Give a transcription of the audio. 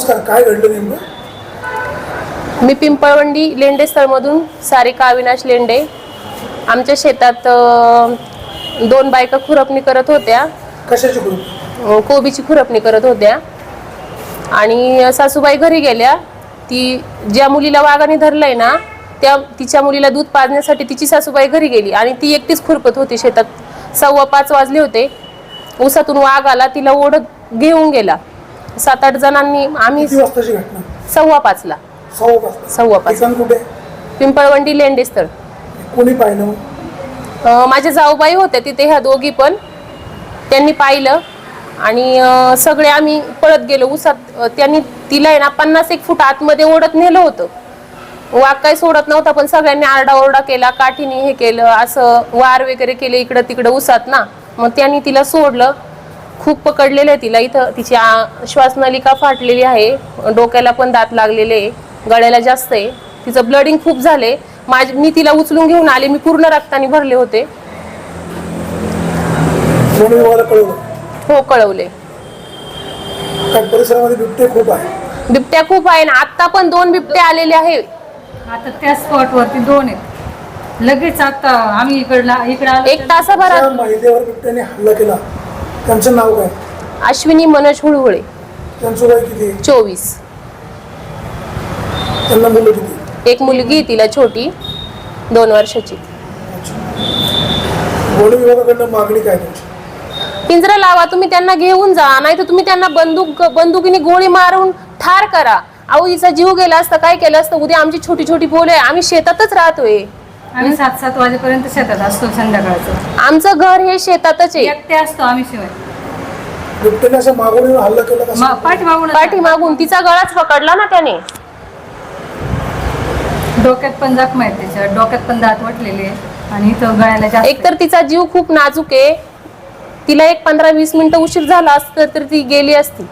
नमस्कार काय घडलं नेमकं? मी पिंपळवंडी लेंडे स्थळमधून सारिका अविनाश लेंडे. आमच्या शेतात दोन बायका खुरपणी करत होत्या. कशाची ग्रुप अ, कोबीची खुरपणी करत होत्या. आणि सासूबाई घरी गेल्या. ती ज्या मुलीला वाघाने धरलंय ना त्या तिच्या मुलीला दूध पाजण्यासाठी तिची सासूबाई घरी गेली. आणि ती एकटीच खुरपत होती शेतात. सव्वा पाच वाजले होते. ऊसातून वाघ आला तिला ओढत घेऊन गेला. सात आठ जणांनी आम्ही किती वाजताची घटना? सव्वा पाचला. सव्वा पाच सव्वा पाच. ठिकाण कुठे? पिंपळवंडी लेंडे स्थळ. कोणी पाहिलं मग? अ, माझ्या जाऊबाई होत्या तिथे ह्या दोघी पण. त्यांनी पाहिलं. आणि अ, सगळे आम्ही पळत गेलो. उसात अ, त्यांनी तिला आहे ना पन्नास एक फूट आतमध्ये ओढत नेलं होतं. वाघ काही सोडत नव्हता पण सगळ्यांनी आरडाओरडा केला काठीने हे केलं असं वार वगैरे केले इकडं तिकडं उसात ना. मग त्यांनी तिला सोडलं. खूप पकडलेलं आहे तिला इथं तिची आ- श्वासनलिका फाटलेली आहे. डोक्याला पण दात लागलेले आहे. गळ्याला जास्त आहे. तिचं ब्लडिंग खूप झाले माझ मी तिला उचलून घेऊन आले. मी पूर्ण रक्ताने भरले होते. हो कळवले. काय परिसरामध्ये बिबटे खूप आहे बिबट्या खूप आहे ना आता पण दोन बिबटे आलेले आहे. आता त्या स्पॉट वरती दोन आहेत. लगेच आता आम्ही इकडला इकडे आलो एक तासाभरात महिलेवर बिबट्याने हल्ला केला. त्यांचं नाव काय? अश्विनी मनोज हुळहुळे. त्यांचं वय किती आहे? चोवीस. त्यांना मुलं किती? एक मुलगी आहे तिला छोटी दोन वर्षाची. वन विभागाकडनं मागणी काय तुमची? पिंजरा लावा तुम्ही त्यांना घेऊन जा नाही तर तुम्ही त्यांना बंदूक बंदुकीने गोळी मारून ठार करा. अहो हिचा जीव गेला असता काय केलं असतं? उद्या आमची छोटी छोटी पोले आम्ही शेतातच राहतोय. आम्ही सात सात वाजेपर्यंत शेतात असतो संध्याकाळचं. आमचं घर हे शेतातच आहे. एकटे असतो आम्ही शिवाय. बिबट्याने असं मागून येऊन हल्ला केला का मा- पाठीमागून पाठीमागून तिचा गळाच पकडला ना त्याने. डोक्यात पण जखम आहेत त्याच्या डोक्यात पण दात वटलेले आहे. आणि इथं गळ्याला जास्त एकतर तिचा जीव खूप नाजूक आहे. तिला एक पंधरा वीस मिनिटं उशीर झाला असतं तर ती गेली असती.